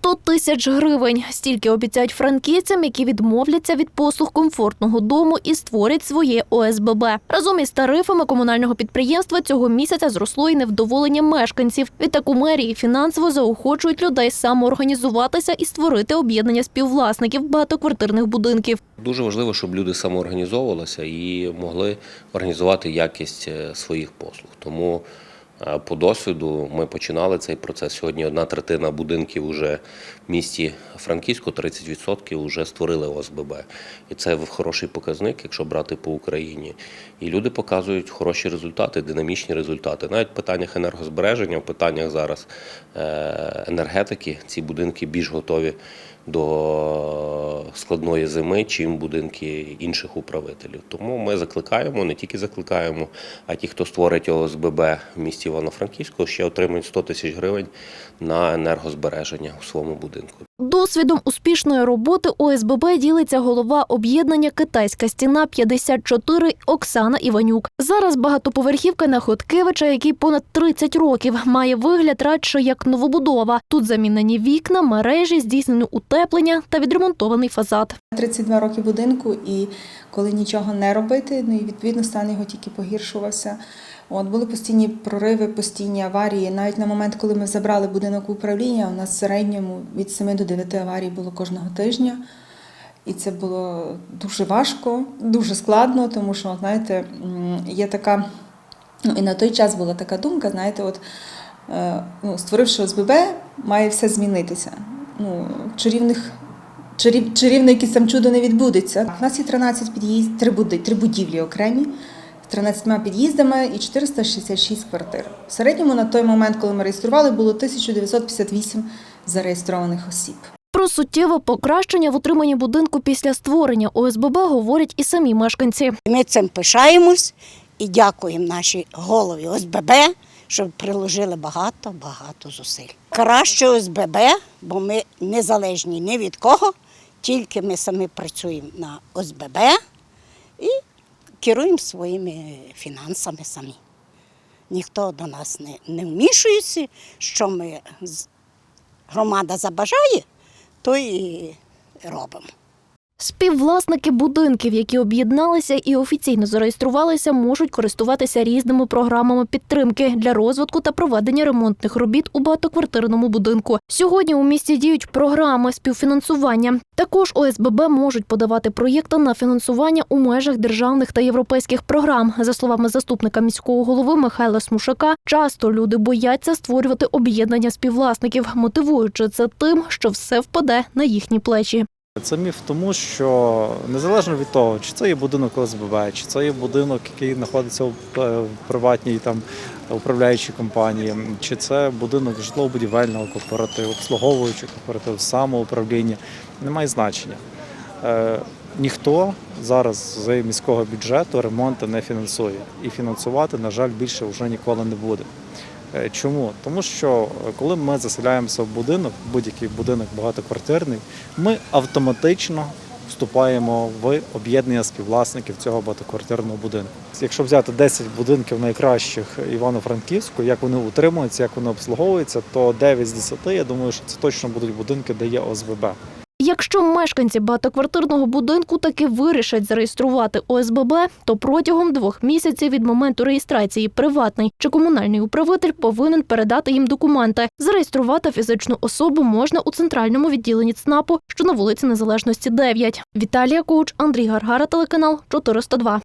100 тисяч гривень. Стільки обіцяють франківцям, які відмовляться від послуг комфортного дому і створять своє ОСББ. Разом із тарифами комунального підприємства цього місяця зросло і невдоволення мешканців. Відтак у мерії фінансово заохочують людей самоорганізуватися і створити об'єднання співвласників багатоквартирних будинків. Дуже важливо, щоб люди самоорганізовувалися і могли організувати якість е, своїх послуг. Тому по досвіду ми починали цей процес. Сьогодні одна третина будинків вже в місті Франківську, 30% вже створили ОСББ. І це хороший показник, якщо брати по Україні. І люди показують хороші результати, динамічні результати. Навіть в питаннях енергозбереження, в питаннях зараз е, енергетики ці будинки більш готові до складної зими, чим будинки інших управителів. Тому ми закликаємо, не тільки закликаємо, а ті, хто створить ОСББ в місті Івано-Франківську, ще отримують 100 тисяч гривень на енергозбереження у своєму будинку. Досвідом успішної роботи ОСББ ділиться голова об'єднання Китайська стіна 54 Оксана Іванюк. Зараз багатоповерхівка на Хоткевича, який понад 30 років має вигляд радше як новобудова. Тут замінені вікна, мережі, здійснені утеплення та відремонтований фасад. 32 роки будинку, і коли нічого не робити, ну і відповідно стан його тільки погіршувався. От були постійні прориви, постійні аварії. Навіть на момент, коли ми забрали будинок управління, у нас в середньому від 7 до 9 аварій було кожного тижня. І це було дуже важко, дуже складно, тому що, знаєте, є така, ну і на той час була така думка, знаєте, от е, ну, створивши ОСББ, має все змінитися. Ну, чарівних чарів, чарівне якесь там чудо не відбудеться. У нас є 13 під'їзд, три, будівлі окремі, 13 під'їздами і 466 квартир. В середньому на той момент, коли ми реєстрували, було 1958 зареєстрованих осіб. Про суттєве покращення в утриманні будинку після створення ОСББ говорять і самі мешканці. Ми цим пишаємось і дякуємо нашій голові ОСББ, що приложили багато-багато зусиль. Краще ОСББ, бо ми незалежні ні від кого, тільки ми самі працюємо на ОСББ керуємо своїми фінансами самі. Ніхто до нас не, не вмішується, що ми громада забажає, то і робимо. Співвласники будинків, які об'єдналися і офіційно зареєструвалися, можуть користуватися різними програмами підтримки для розвитку та проведення ремонтних робіт у багатоквартирному будинку. Сьогодні у місті діють програми співфінансування. Також ОСББ можуть подавати проєкти на фінансування у межах державних та європейських програм. За словами заступника міського голови Михайла Смушака, часто люди бояться створювати об'єднання співвласників, мотивуючи це тим, що все впаде на їхні плечі. Це міф тому, що незалежно від того, чи це є будинок ОСББ, чи це є будинок, який знаходиться в е, приватній там управляючій компанії, чи це будинок житлово-будівельного кооперативу, обслуговуючого кооперативу, самоуправління, не має значення. Е, ніхто зараз з міського бюджету ремонти не фінансує. І фінансувати, на жаль, більше вже ніколи не буде. Е, Чому? Тому що е, коли ми заселяємося в будинок, будь-який будинок багатоквартирний, ми автоматично вступаємо в об'єднання співвласників цього багатоквартирного будинку. Якщо взяти 10 будинків найкращих Івано-Франківську, як вони утримуються, як вони обслуговуються, то 9 з 10, я думаю, що це точно будуть будинки, де є ОСББ. Якщо мешканці багатоквартирного будинку таки вирішать зареєструвати ОСББ, то протягом двох місяців від моменту реєстрації приватний чи комунальний управитель повинен передати їм документи. Зареєструвати фізичну особу можна у центральному відділенні ЦНАПу, що на вулиці Незалежності 9. Віталія Коуч, Андрій Гаргара, телеканал 402.